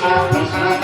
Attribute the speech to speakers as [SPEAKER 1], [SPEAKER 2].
[SPEAKER 1] Krishna Krishna